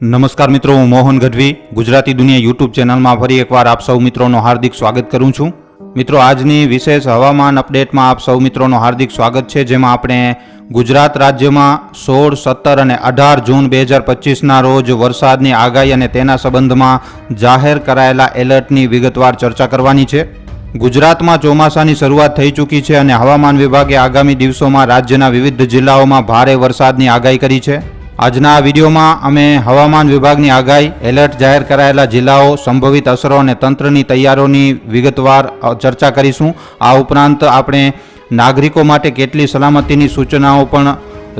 નમસ્કાર મિત્રો, હું મોહન ગઢવી. ગુજરાતી દુનિયા યુટ્યુબ ચેનલમાં ફરી એકવાર આપ સૌ મિત્રોનું હાર્દિક સ્વાગત કરું છું. મિત્રો, આજની વિશેષ હવામાન અપડેટમાં આપ સૌ મિત્રોનું હાર્દિક સ્વાગત છે, જેમાં આપણે ગુજરાત રાજ્યમાં સોળ, સત્તર અને અઢાર જૂન બે હજાર પચીસના રોજ વરસાદની આગાહી અને તેના સંબંધમાં જાહેર કરાયેલા એલર્ટની વિગતવાર ચર્ચા કરવાની છે. ગુજરાતમાં ચોમાસાની શરૂઆત થઈ ચૂકી છે અને હવામાન વિભાગે આગામી દિવસોમાં રાજ્યના વિવિધ જિલ્લાઓમાં ભારે વરસાદની આગાહી કરી છે. આજના વિડીયોમાં અમે હવામાન વિભાગની આગાહી, એલર્ટ જાહેર કરાયેલા જિલ્લાઓ, સંભવિત અસરો અને તંત્રની તૈયારીઓની વિગતવાર ચર્ચા કરીશું. આ ઉપરાંત આપણે નાગરિકો માટે કેટલી સલામતીની સૂચનાઓ પણ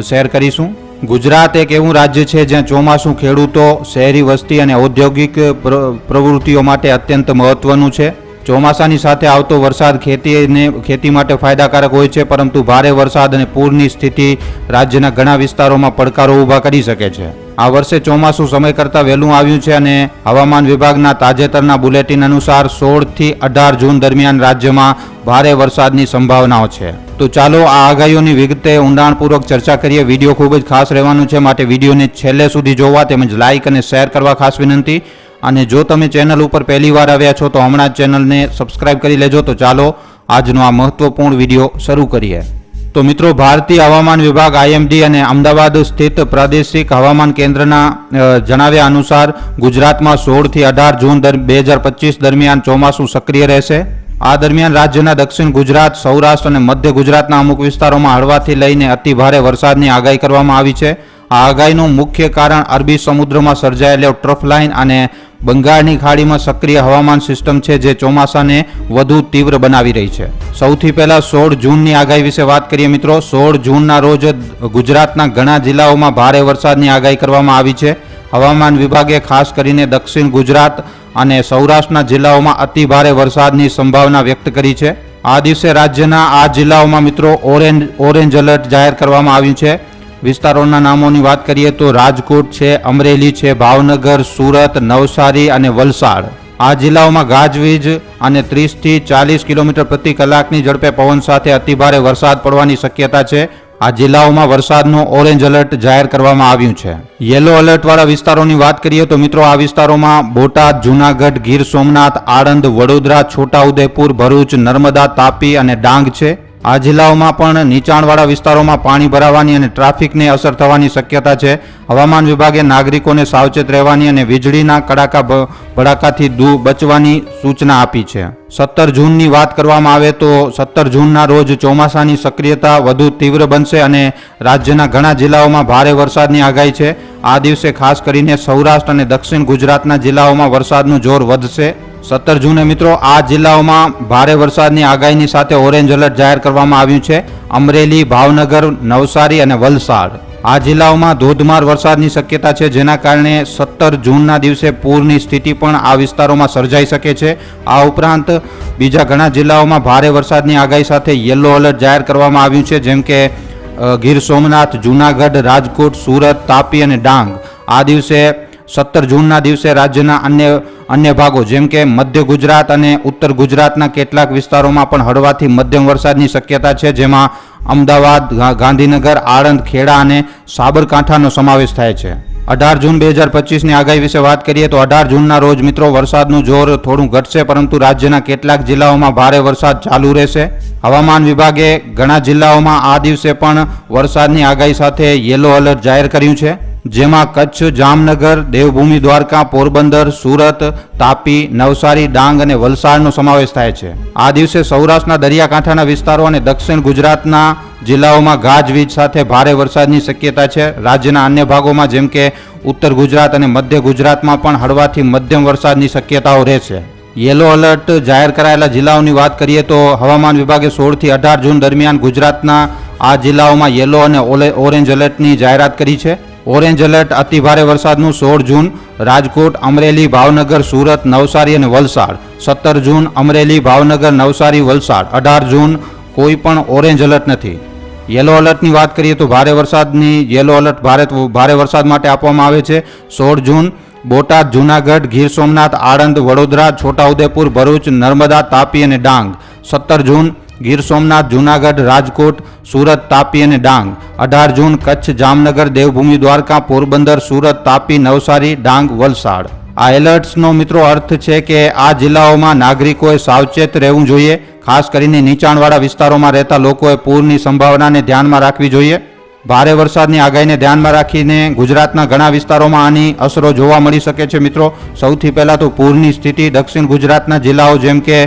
શેર કરીશું. ગુજરાત એક એવું રાજ્ય છે જ્યાં ચોમાસું ખેડૂતો, શહેરી વસ્તી અને ઔદ્યોગિક પ્ર- પ્રવૃત્તિઓ માટે અત્યંત મહત્ત્વનું છે. ચોમાસાની સાથે આવતો વરસાદ ખેતીને, ખેતી માટે ફાયદાકારક હોય છે, પરંતુ ભારે વરસાદ અને પૂરની સ્થિતિ રાજ્યના ઘણા વિસ્તારોમાં પડકારો ઊભા કરી શકે છે. આ વર્ષે ચોમાસું સમય કરતાં વહેલું આવ્યું છે અને હવામાન વિભાગના તાજેતરના બુલેટિન અનુસાર સોળથી અઢાર જૂન દરમિયાન રાજ્યમાં ભારે વરસાદની સંભાવનાઓ છે. તો ચાલો આ આગાહીઓની વિગતે ઊંડાણપૂર્વક ચર્ચા કરીએ. વીડિયો ખૂબ જ ખાસ રહેવાનું છે. માટે વિડીયોને છેલ્લે સુધી જોવા તેમજ લાઇક અને શેર કરવા ખાસ વિનંતી. અને જો તમે ચેનલ ઉપર પહેલી વાર આવ્યા છો તો હમણાં જ ચેનલને સબસ્ક્રાઇબ કરી લેજો. તો ચાલો, આજનો આ મહત્વપૂર્ણ વીડિયો શરૂ કરીએ. તો મિત્રો, ભારતીય હવામાન વિભાગ આઈએમડી અને અમદાવાદ સ્થિત પ્રાદેશિક હવામાન કેન્દ્રના જણાવ્યા અનુસાર ગુજરાતમાં સોળથી અઢાર જૂન બે હજાર પચીસ દરમિયાન ચોમાસું સક્રિય રહેશે. આ દરમિયાન રાજ્યના દક્ષિણ ગુજરાત, સૌરાષ્ટ્ર અને મધ્ય ગુજરાતના અમુક વિસ્તારોમાં હળવાથી લઈને અતિ ભારે વરસાદની આગાહી કરવામાં આવી છે. આ આગાહીનું મુખ્ય કારણ અરબી સમુદ્રમાં સર્જાયેલો ટ્રફ લાઇન અને બંગાળની ખાડીમાં સક્રિય હવામાન સિસ્ટમ છે જે ચોમાસાને વધુ તીવ્ર બનાવી રહી છે. સૌથી પહેલાં સોળ જૂનની આગાહી વિશે વાત કરીએ મિત્રો. સોળ જૂનના રોજ ગુજરાતના ઘણા જિલ્લાઓમાં ભારે વરસાદની આગાહી કરવામાં આવી છે. હવામાન વિભાગે ખાસ કરીને દક્ષિણ ગુજરાત અને સૌરાષ્ટ્રના જિલ્લાઓમાં અતિ ભારે વરસાદની સંભાવના વ્યક્ત કરી છે. આ દિવસે રાજ્યના આ જિલ્લાઓમાં મિત્રો ઓરેન્જ ઓરેન્જ એલર્ટ જાહેર કરવામાં આવ્યું છે. વિસ્તારોના નામોની વાત કરીએ તો રાજકોટ છે, અમરેલી છે, ભાવનગર, સુરત, નવસારી અને વલસાડ. આ જિલ્લાઓમાં ગાજવીજ અને ત્રીસથી ચાલીસ કિલોમીટર પ્રતિ કલાકની ઝડપે પવન સાથે અતિભારે વરસાદ પડવાની શક્યતા છે. આ જિલ્લાઓમાં વરસાદનું ઓરેન્જ એલર્ટ જાહેર કરવામાં આવ્યું છે. યેલો એલર્ટવાળા વિસ્તારોની વાત કરીએ તો મિત્રો આ વિસ્તારોમાં બોટાદ, જૂનાગઢ, ગીર સોમનાથ, આણંદ, વડોદરા, છોટાઉદેપુર, ભરૂચ, નર્મદા, તાપી અને ડાંગ છે. આ જિલ્લાઓમાં પણ નીચાણવાળા વિસ્તારોમાં પાણી ભરાવાની અને ટ્રાફિકને અસર થવાની શક્યતા છે. હવામાન વિભાગે નાગરિકોને સાવચેત રહેવાની અને વીજળીના કડાકા ભડાકાથી દૂર બચવાની સૂચના આપી છે. સત્તર જૂનની વાત કરવામાં આવે તો સત્તર જૂનના રોજ ચોમાસાની સક્રિયતા વધુ તીવ્ર બનશે અને રાજ્યના ઘણા જિલ્લાઓમાં ભારે વરસાદની આગાહી છે. આ દિવસે ખાસ કરીને સૌરાષ્ટ્ર અને દક્ષિણ ગુજરાતના જિલ્લાઓમાં વરસાદનું જોર વધશે. સત્તર જૂને મિત્રો, આ જિલ્લાઓમાં ભારે વરસાદની આગાહીની સાથે ઓરેન્જ એલર્ટ જાહેર કરવામાં આવ્યું છે. અમરેલી, ભાવનગર, નવસારી અને વલસાડ. આ જિલ્લાઓમાં ધોધમાર વરસાદની શક્યતા છે, જેના કારણે સત્તર જૂનના દિવસે પૂરની સ્થિતિ પણ આ વિસ્તારોમાં સર્જાઈ શકે છે. આ ઉપરાંત બીજા ઘણા જિલ્લાઓમાં ભારે વરસાદની આગાહી સાથે યલો એલર્ટ જાહેર કરવામાં આવ્યું છે, જેમ કે ગીર સોમનાથ, જૂનાગઢ, રાજકોટ, સુરત, તાપી અને ડાંગ. આ દિવસે સત્તર જૂનના દિવસે રાજ્યના અન્ય અન્ય ભાગો, જેમ કે મધ્ય ગુજરાત અને ઉત્તર ગુજરાતના કેટલાક વિસ્તારોમાં પણ હળવાથી મધ્યમ વરસાદની શક્યતા છે, જેમાં અમદાવાદ ગાંધીનગર, આણંદ, ખેડા અને સાબરકાંઠાનો સમાવેશ થાય છે. અઢાર જૂન બે હજાર પચીસની આગાહી વિશે વાત કરીએ તો અઢાર જૂનના રોજ મિત્રો વરસાદનું જોર થોડું ઘટશે, પરંતુ રાજ્યના કેટલાક જિલ્લાઓમાં ભારે વરસાદ ચાલુ રહેશે. હવામાન વિભાગે ઘણા જિલ્લાઓમાં આ દિવસે પણ વરસાદની આગાહી સાથે યેલો એલર્ટ જાહેર કર્યું છે. જેમાં કચ્છ, જામનગર, દેવભૂમિ, દ્વારકા, પોરબંદર, સુરત, તાપી, નવસારી, ડાંગ અને વલસાડનો સમાવેશ થાય છે. આ દિવસે સૌરાષ્ટ્રના દરિયાકાંઠાના વિસ્તારો અને દક્ષિણ ગુજરાતના જિલ્લાઓમાં ગાજવીજ સાથે ભારે વરસાદની શક્યતા છે. રાજ્યના અન્ય ભાગોમાં જેમ કે ઉત્તર ગુજરાત અને મધ્ય ગુજરાતમાં પણ હળવાથી મધ્યમ વરસાદની શક્યતાઓ રહેશે યેલો એલર્ટ જાહેર કરાયેલા જિલ્લાઓની વાત કરીએ તો હવામાન વિભાગે સોળથી અઢાર જૂન દરમિયાન ગુજરાતના આ જિલ્લાઓમાં યેલો અને ઓરેન્જ એલર્ટની જાહેરાત કરી છે. ઓરેન્જ એલર્ટ અતિભારે વરસાદનું સોળ જૂન, રાજકોટ, અમરેલી, ભાવનગર, સુરત, નવસારી અને વલસાડ. સત્તર જૂન, અમરેલી, ભાવનગર, નવસારી, વલસાડ. અઢાર જૂન, કોઈ પણ ઓરેન્જ એલર્ટ નથી. યેલો એલર્ટની વાત કરીએ તો ભારે વરસાદની, યેલો એલર્ટ ભારે ભારે વરસાદ માટે આપવામાં આવે છે. સોળ જૂન, બોટાદ, જૂનાગઢ, ગીર સોમનાથ, આણંદ, વડોદરા, છોટાઉદેપુર, ભરૂચ, નર્મદા, તાપી અને ડાંગ. સત્તર જૂન ગીર સોમનાથ, જૂનાગઢ, રાજકોટ, સુરત, તાપી અને ડાંગ. અઢાર જૂન, કચ્છ, જામનગર, દેવભૂમિ, દ્વારકા, પોરબંદર, સુરત, તાપી, નવસારી, ડાંગ, વલસાડ. આ એલર્ટ્સનો મિત્રો અર્થ છે કે આ જિલ્લાઓમાં નાગરિકોએ સાવચેત રહેવું જોઈએ, ખાસ કરીને નીચાણવાળા વિસ્તારોમાં રહેતા લોકોએ પૂરની સંભાવનાને ધ્યાનમાં રાખવી જોઈએ. ભારે વરસાદની આગાહીને ધ્યાનમાં રાખીને ગુજરાતના ઘણા વિસ્તારોમાં આની અસરો જોવા મળી શકે છે મિત્રો. સૌથી પહેલાં તો પૂરની સ્થિતિ દક્ષિણ ગુજરાતના જિલ્લાઓ જેમ કે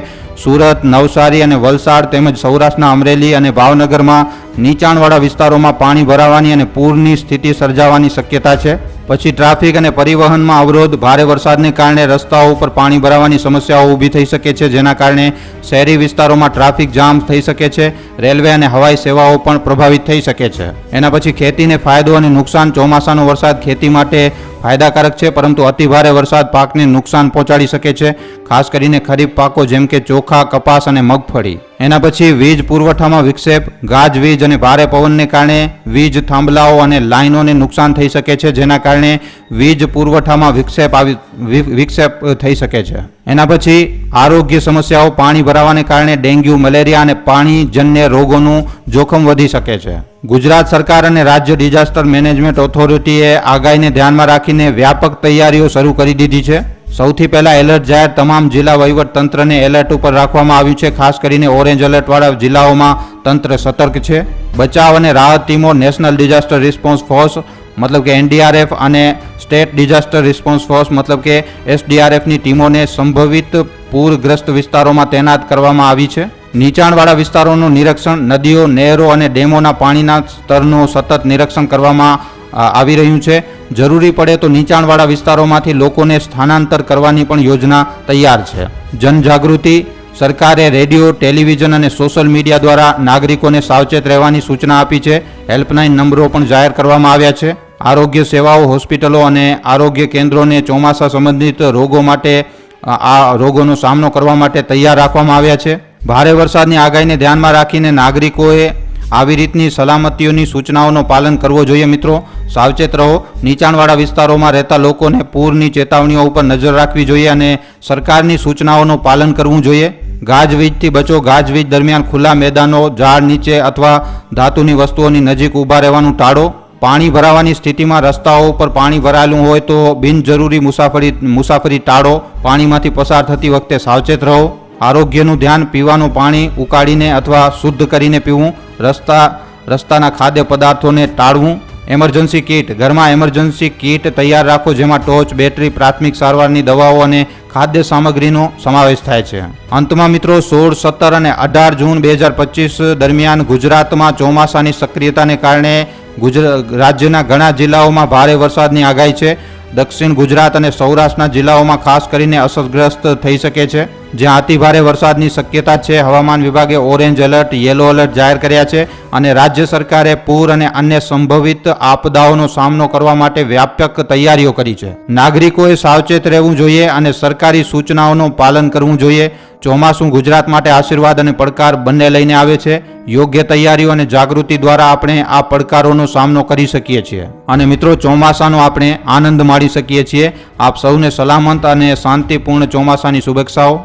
સુરત, નવસારી અને વલસાડ તેમજ સૌરાષ્ટ્રના અમરેલી અને ભાવનગરમાં નીચાણવાળા વિસ્તારોમાં પાણી ભરાવાની અને પૂરની સ્થિતિ સર્જાવાની શક્યતા છે. પછી ટ્રાફિક અને પરિવહનમાં અવરોધ, ભારે વરસાદને કારણે રસ્તાઓ ઉપર પાણી ભરાવાની સમસ્યાઓ ઊભી થઈ શકે છે, જેના કારણે શહેરી વિસ્તારોમાં ટ્રાફિક જામ થઈ શકે છે, રેલવે અને હવાઈ સેવાઓ પણ પ્રભાવિત થઈ શકે છે. એના પછી ખેતીને ફાયદો અને નુકસાન ચોમાસાનો વરસાદ ખેતી માટે ફાયદાકારક છે, પરંતુ અતિભારે વરસાદ પાકને નુકસાન પહોંચાડી શકે છે, ખાસ કરીને ખરીફ પાકો જેમ કે ચોખા, કપાસ અને મગફળી. એના પછી વીજ પુરવઠામાં વિક્ષેપ ગાજવીજ અને ભારે પવનને કારણે વીજ થાંભલાઓ અને લાઇનોને નુકસાન થઈ શકે છે, જેના કારણે વીજ પુરવઠામાં વિક્ષેપ આવી વિક્ષેપ થઈ શકે છે. એના પછી આરોગ્ય સમસ્યાઓ, પાણી ભરાવાને કારણે ડેન્ગ્યુ, મલેરિયા અને પાણીજન્ય રોગોનું જોખમ વધી શકે છે. ગુજરાત સરકાર અને રાજ્ય ડિઝાસ્ટર મેનેજમેન્ટ ઓથોરિટીએ આગાહીને ધ્યાનમાં રાખીને વ્યાપક તૈયારીઓ શરૂ કરી દીધી છે. સૌથી પહેલાં એલર્ટ જાહેર તમામ જિલ્લા વહીવટ તંત્રને એલર્ટ ઉપર રાખવામાં આવ્યું છે. ખાસ કરીને ઓરેન્જ એલર્ટવાળા જિલ્લાઓમાં તંત્ર સતર્ક છે. બચાવ અને રાહત ટીમો નેશનલ ડિઝાસ્ટર રિસ્પોન્સ ફોર્સ, મતલબ કે એનડીઆરએફ અને સ્ટેટ ડિઝાસ્ટર રિસ્પોન્સ ફોર્સ, મતલબ કે એસડીઆરએફની ટીમોને સંભવિત પૂરગ્રસ્ત વિસ્તારોમાં તૈનાત કરવામાં આવી છે. નીચાણવાળા વિસ્તારોનું નિરીક્ષણ, નદીઓ, નહેરો અને ડેમોના પાણીના સ્તરનું સતત નિરીક્ષણ કરવામાં આવી રહ્યું છે. જરૂરી પડે તો નીચાણવાળા વિસ્તારોમાંથી લોકોને સ્થાનાંતર કરવાની પણ યોજના તૈયાર છે. જનજાગૃતિ, સરકારે રેડિયો, ટેલિવિઝન અને સોશિયલ મીડિયા દ્વારા નાગરિકોને સાવચેત રહેવાની સૂચના આપી છે. હેલ્પલાઇન નંબરો પણ જાહેર કરવામાં આવ્યા છે. આરોગ્ય સેવાઓ, હોસ્પિટલો અને આરોગ્ય કેન્દ્રોને ચોમાસા સંબંધિત રોગો માટે આ રોગોનો સામનો કરવા માટે તૈયાર રાખવામાં આવ્યા છે. ભારે વરસાદની આગાહીને ધ્યાનમાં રાખીને નાગરિકોએ આવી રીતની સલામતીઓની સૂચનાઓનો પાલન કરવો જોઈએ મિત્રો. સાવચેત રહો. નીચાણવાળા વિસ્તારોમાં રહેતા લોકોને પૂરની ચેતવણીઓ ઉપર નજર રાખવી જોઈએ અને સરકારની સૂચનાઓનું પાલન કરવું જોઈએ. ગાજવીજથી બચો. ગાજવીજ દરમિયાન ખુલ્લા મેદાનો, ઝાડ નીચે અથવા ધાતુની વસ્તુઓની નજીક ઊભા રહેવાનું ટાળો. પાણી ભરાવાની સ્થિતિમાં રસ્તાઓ ઉપર પાણી ભરાયેલું હોય તો બિનજરૂરી મુસાફરી મુસાફરી ટાળો. પાણીમાંથી પસાર થતી વખતે સાવચેત રહો. આરોગ્યનું ધ્યાન પીવાનું પાણી ઉકાળીને અથવા શુદ્ધ કરીને પીવું, રસ્તા, રસ્તાના ખાદ્ય પદાર્થોને ટાળવું એમરજન્સી કીટ ઘરમાં એમરજન્સી કીટ તૈયાર રાખો, જેમાં ટોચ બેટરી પ્રાથમિક સારવારની દવાઓ અને ખાદ્ય સામગ્રીનો સમાવેશ થાય છે. અંતમાં મિત્રો, સોળ, સત્તર અને અઢાર જૂન બે હજાર પચીસ દરમિયાન ગુજરાતમાં ચોમાસાની સક્રિયતાને કારણે ગુજરાત રાજ્યના ઘણા જિલ્લાઓમાં ભારે વરસાદની આગાહી છે. દક્ષિણ ગુજરાત અને સૌરાષ્ટ્રના જિલ્લાઓમાં ખાસ કરીને અસરગ્રસ્ત થઈ શકે છે. જ્યાં અતિભારે વરસાદની શક્યતા છે. હવામાન વિભાગે ઓરેન્જ એલર્ટ, યેલો એલર્ટ જાહેર કર્યા છે અને રાજ્ય સરકારે પૂર અને અન્ય સંભવિત આપદાઓનો સામનો કરવા માટે વ્યાપક તૈયારીઓ કરી છે. નાગરિકોએ સાવચેત રહેવું જોઈએ અને સરકારી સૂચનાઓનું પાલન કરવું જોઈએ. ચોમાસું ગુજરાત માટે આશીર્વાદ અને પડકાર બંને લઈને આવે છે. યોગ્ય તૈયારીઓ અને જાગૃતિ દ્વારા આપણે આ પડકારોનો સામનો કરી શકીએ છીએ. અને મિત્રો, ચોમાસાનો આપણે આનંદ માણી શકીએ છીએ. આપ સૌને સલામત અને શાંતિપૂર્ણ ચોમાસાની શુભેચ્છાઓ.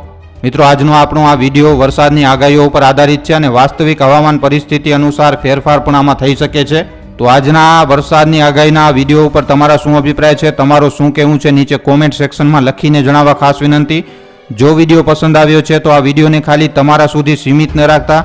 મિત્રો, આજનો આપણો આ વીડિયો વરસાદની આગાહીઓ ઉપર આધારિત છે અને વાસ્તવિક હવામાન પરિસ્થિતિ અનુસાર ફેરફાર પણ આમાં થઈ શકે છે. તો આજના વરસાદની આગાહીના વીડિયો ઉપર તમારા શું અભિપ્રાય છે? તમારો શું કહેવું છે? નીચે કોમેન્ટ સેક્શનમાં લખીને જણાવવા ખાસ વિનંતી. જો વીડિયો પસંદ આવ્યો છે, તો આ વિડીયોને ખાલી તમારા સુધી સીમિત ન રાખતા.